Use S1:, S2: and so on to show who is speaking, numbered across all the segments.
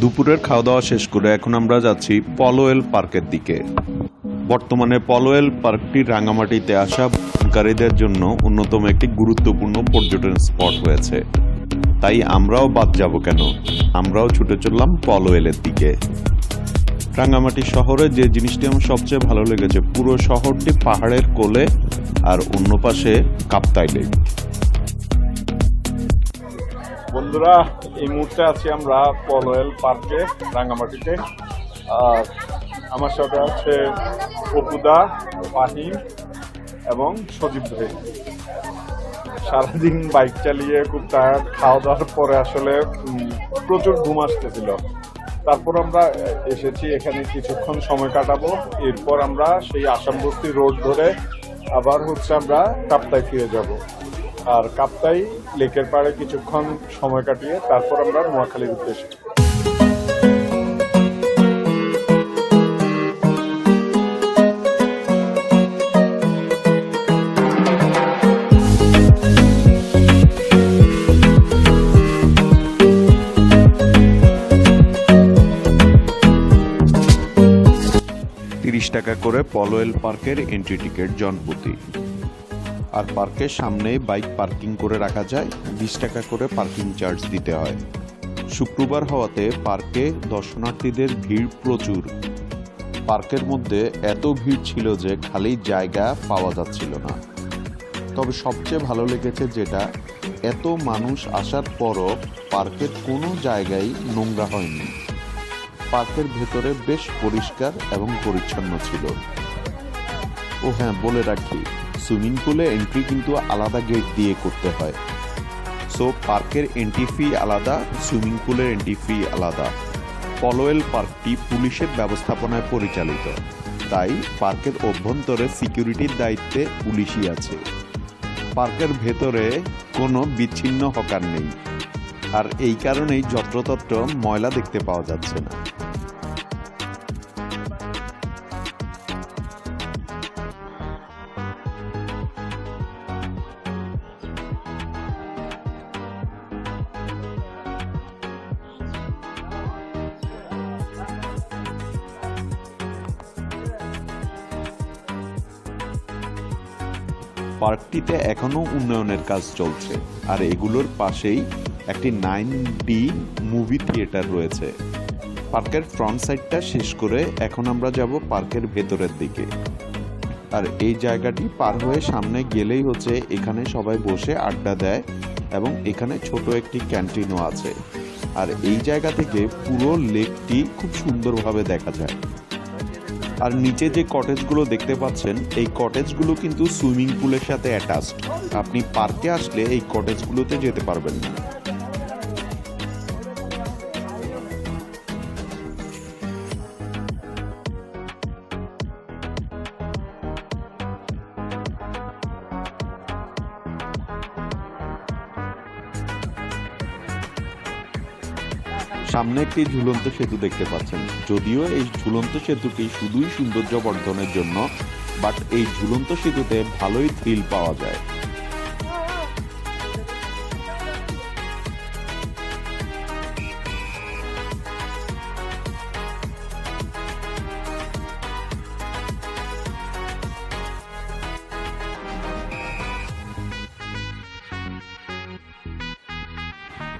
S1: দুপুরের খাওয়া দাওয়া শেষ করে এখন আমরা যাচ্ছি পলোয়েল পার্কের দিকে। বর্তমানে পলোয়েল পার্কটি রাঙামাটিতে আসা ভ্রমণকারীদের জন্য অন্যতম একটি গুরুত্বপূর্ণ পর্যটন স্পট হয়েছে। তাই আমরাও বাদ যাব কেন? আমরাও ছুটে চললাম পলোয়েলের দিকে। রাঙামাটি শহরে যে জিনিসটি আমার সবচেয়ে ভালো লেগেছে, পুরো শহরটি পাহাড়ের কোলে আর অন্য পাশে কাপ্তাই লেক।
S2: বন্ধুরা, এই মুহূর্তে আছি আমরা পলোয়েল পার্কে, রাঙ্গামাটিতে। আর আমার সাথে আছে অপুদা ফাহিম এবং সজীব ভাই। সারাদিন বাইক চালিয়ে খুব টায়ার্ড খাওয়া দাওয়ার পরে আসলে প্রচুর ঘুম আসতেছিল। তারপর আমরা এসেছি, এখানে কিছুক্ষণ সময় কাটাবো। এরপর আমরা সেই আসাম বস্তি রোড ধরে আবার হচ্ছে আমরা কাপ্তায় ফিরে যাব। আর কাপ্তাই লেকের পাড়ে কিছুক্ষণ সময় কাটিয়ে তারপর আমরা নোয়াখালীর উদ্দেশ্যে
S1: তিরিশ টাকা করে পলোয়েল পার্কের এন্ট্রি টিকিট জনপ্রতি আর পার্কের সামনেই বাইক পার্কিং করে রাখা যায়, বিশ টাকা করে পার্কিং চার্জ দিতে হয়। শুক্রবার হওয়াতে পার্কে দর্শনার্থীদের ভিড় প্রচুর। পার্কের মধ্যে এত ভিড় ছিল যে খালি জায়গা পাওয়া যাচ্ছিল না। তবে সবচেয়ে ভালো লেগেছে যেটা, এত মানুষ আসার পরও পার্কের কোনো জায়গায় নোংরা হয়নি। পার্কের ভেতরে বেশ পরিষ্কার এবং পরিচ্ছন্ন ছিল। ও হ্যাঁ বলে রাখি সুইমিং পুলে এন্ট্রি কিন্তু আলাদা গেট দিয়ে করতে হয়। সো, পার্কের এন্ট্রি ফি আলাদা, সুইমিং পুলের এন্ট্রি ফি আলাদা। পলোয়েল পার্কটি পুলিশের ব্যবস্থাপনায় পরিচালিত। তাই পার্কের অভ্যন্তরে সিকিউরিটির দায়িত্বে পুলিশই আছে। পার্কের ভেতরে কোনো বিচ্ছিন্ন হকার নেই। আর এই কারণেই যত্রতত্র ময়লা দেখতে পাওয়া যাচ্ছে না। পার্কটিতে এখনও উন্নয়নের কাজ চলছে। আর এগুলোর পাশেই একটি নাইন ডি মুভি থিয়েটার রয়েছে। পার্কের ফ্রন্ট সাইডটা শেষ করে এখন আমরা যাব পার্কের ভেতরের দিকে। আর এই জায়গাটি পার হয়ে সামনে গেলেই হচ্ছে এখানে সবাই বসে আড্ডা দেয় এবং এখানে ছোট একটি ক্যান্টিনও আছে। আর এই জায়গা থেকে পুরো লেকটি খুব সুন্দরভাবে দেখা যায়। আর নিচে যে কটেজগুলো দেখতে পাচ্ছেন, এই কটেজগুলো কিন্তু সুইমিং পুলের সাথে অ্যাটাচড আপনি পার্কে আসলে এই কটেজগুলোতে যেতে পারবেন না। সামনে একটি ঝুলন্ত সেতু দেখতে পাচ্ছেন। যদিও এই ঝুলন্ত সেতুটি শুধুই সৌন্দর্য বর্ধনের জন্য বাট এই ঝুলন্ত সেতুতে ভালোই থ্রিল পাওয়া যায়।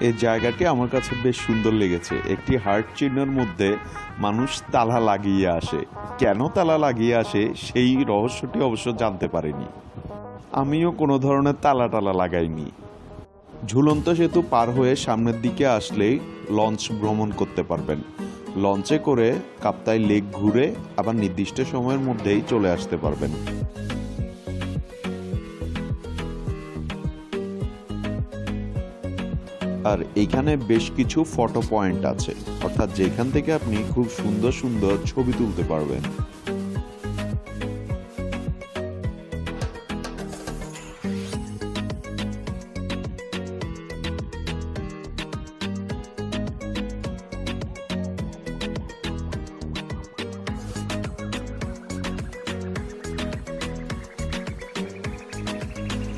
S1: এই জায়গাটি আমার কাছে বেশ সুন্দর লেগেছে। একটি হার্ট চিহ্নের মধ্যে মানুষ তালা লাগিয়ে আসে। কেন তালা লাগিয়ে আসে সেই রহস্যটি অবশ্য জানতে পারিনি। আমিও কোনো ধরনের তালা টালা লাগাইনি। ঝুলন্ত সেতু পার হয়ে সামনের দিকে আসলেই লঞ্চ ভ্রমণ করতে পারবেন। লঞ্চে করে কাপ্তাই লেক ঘুরে আবার নির্দিষ্ট সময়ের মধ্যেই চলে আসতে পারবেন। আর এখানে বেশ কিছু ফটো পয়েন্ট আছে। অর্থাৎ যেখান থেকে আপনি খুব সুন্দর সুন্দর ছবি তুলতে পারবেন।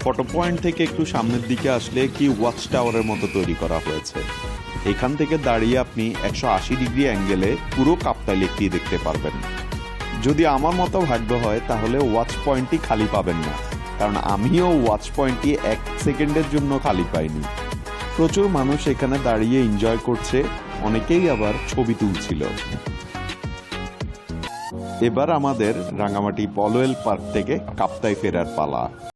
S1: ফটো পয়েন্ট থেকে একটু সামনের দিকে আসলে একটি ওয়াচ টাওয়ারের মতো তৈরি করা হয়েছে। এখান থেকে দাঁড়িয়ে আপনি একশো আশি ডিগ্রি অ্যাঙ্গেলে পুরো কাপ্তাই দেখতে পারবেন। যদি আমার মতো ভাগ্য হয়, তাহলে ওয়াচ পয়েন্টটি খালি পাবেন না। কারণ আমিও ওয়াচ পয়েন্টটি এক সেকেন্ডের জন্য খালি পাইনি। প্রচুর মানুষ এখানে দাঁড়িয়ে এনজয় করছে, অনেকেই আবার ছবি তুলছিল। এবার আমাদের রাঙামাটি পলোয়েল পার্ক থেকে কাপ্তাই ফেরার পালা।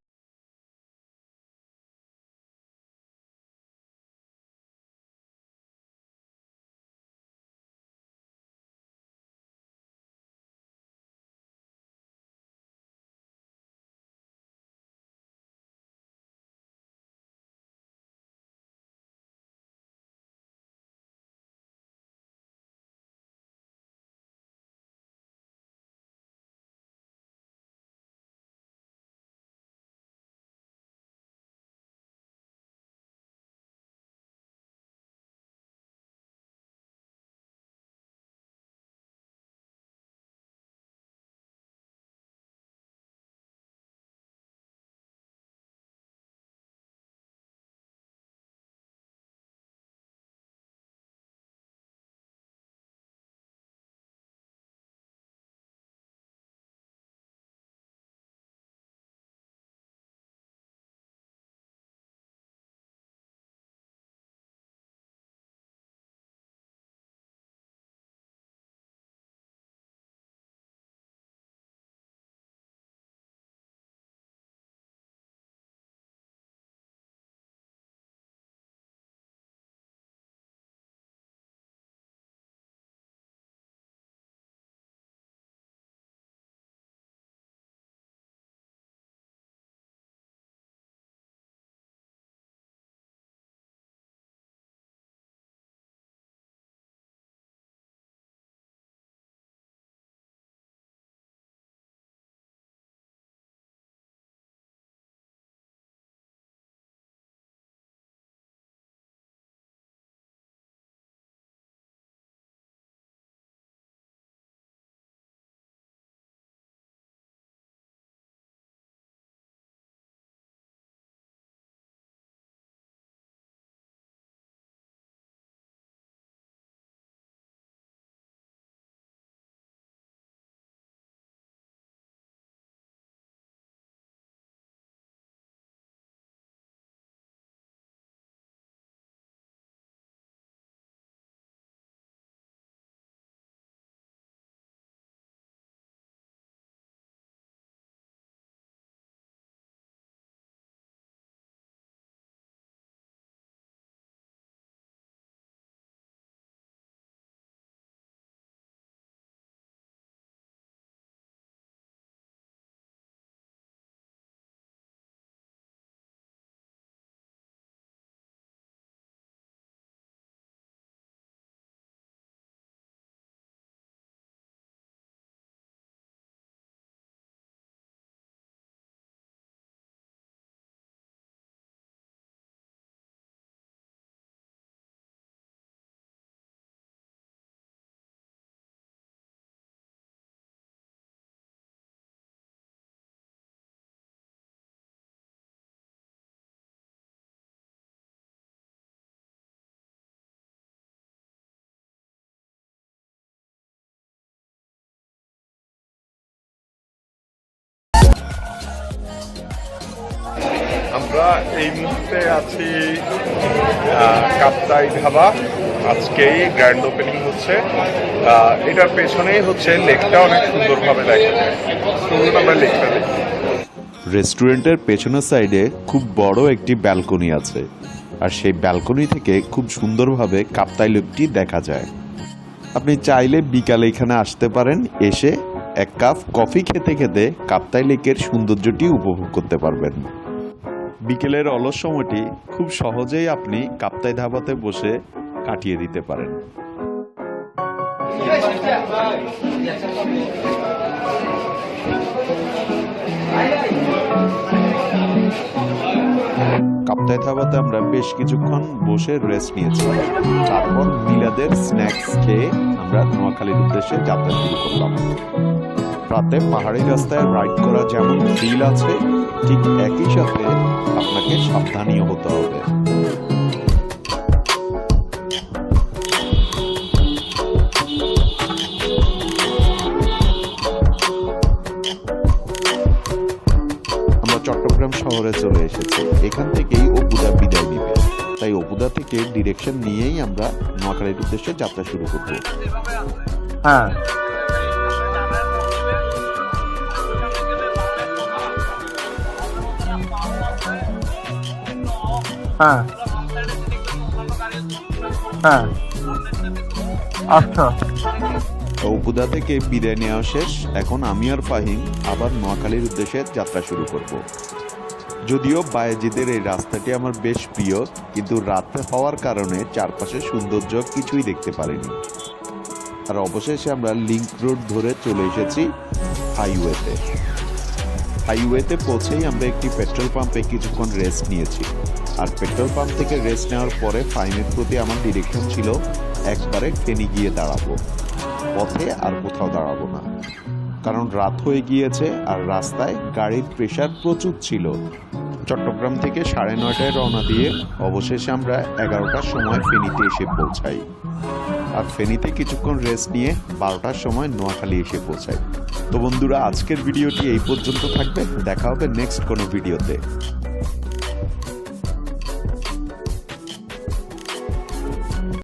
S2: আমরা এই মুহূর্তে আছি কাপ্তাই ধাবা। আজকেই গ্র্যান্ড ওপেনিং হচ্ছে। এটার পেছনেই হচ্ছে লেকটা অনেক সুন্দরভাবে দেখা যায়। চলুন আমরা লেকটা দেখি।
S1: রেস্টুরেন্টের পেছনের সাইডে খুব বড় একটি ব্যালকনি আছে, আর সেই ব্যালকনি থেকে খুব সুন্দরভাবে কাপ্তাই লেকটি দেখা যায়। আপনি চাইলে বিকালে এখানে আসতে পারেন, এসে এক কাপ কফি খেতে খেতে কাপ্তাই লেকের সৌন্দর্যটি উপভোগ করতে পারবেন। বিকেলের অলস সময়টি খুব সহজেই আপনি কাপ্তাই ধাবাতে বসে কাটিয়ে দিতে পারেন। কাপ্তাই ধাবাতে আমরা বেশ কিছুক্ষণ বসে রেস্ট নিয়েছি। তারপর মিলাদের স্ন্যাক্স খেয়ে আমরা নোয়াখালীর উদ্দেশ্যে যাত্রা শুরু করলাম। রাতে পাহাড়ি রাস্তায় রাইড করা যেমন ফিল আছে, ঠিক একই সাথে আপনাকে সাবধানীয় হতে হবে। আমরা চট্টগ্রাম শহরে চলে এসেছি। এখান থেকেই অপুদা বিদায় নিবে। তাই অপুদা থেকে ডিরেকশন নিয়েই আমরা নোয়াখালীর উদ্দেশ্যে যাত্রা শুরু করব।
S3: হ্যাঁ। হ্যাঁ। হ্যাঁ। আচ্ছা।
S1: অপুদা থেকে বিদায় নেওয়া শেষ। এখন আমি আর ফাহিম আবার নোয়াখালীর উদ্দেশ্যে যাত্রা শুরু করব। যদিও বায়েজিদের এই রাস্তাটি আমার বেশ প্রিয়, কিন্তু রাতে হওয়ার কারণে চারপাশের সৌন্দর্য কিছুই দেখতে পারিনি। আর অবশেষে আমরা লিঙ্ক রোড ধরে চলে এসেছি হাইওয়েতে। হাইওয়েতে পৌঁছেই আমরা একটি পেট্রোল পাম্পে কিছুক্ষণ রেস্ট নিয়েছি। আর পেট্রোল পাম্প থেকে রেস্ট নেওয়ার পরে ফাইনের প্রতি আমার ডিরেকশন ছিল, একবারে ফেনি গিয়ে দাঁড়াবো। পথে আর কোথাও দাঁড়াবো না। কারণ রাত হয়ে গিয়েছে আর রাস্তায় গাড়ির প্রেশার প্রচুর ছিল। চট্টগ্রাম থেকে সাড়ে নয়টায় রওনা দিয়ে অবশেষে আমরা এগারোটার সময় ফেনীতে এসে পৌঁছাই। আর ফেনীতে কিছুক্ষণ রেস্ট নিয়ে বারোটার সময় নোয়াখালী এসে পৌঁছাই। তো বন্ধুরা আজকের ভিডিওটি এই পর্যন্ত থাকবে। দেখা হবে নেক্সট কোনো ভিডিওতে।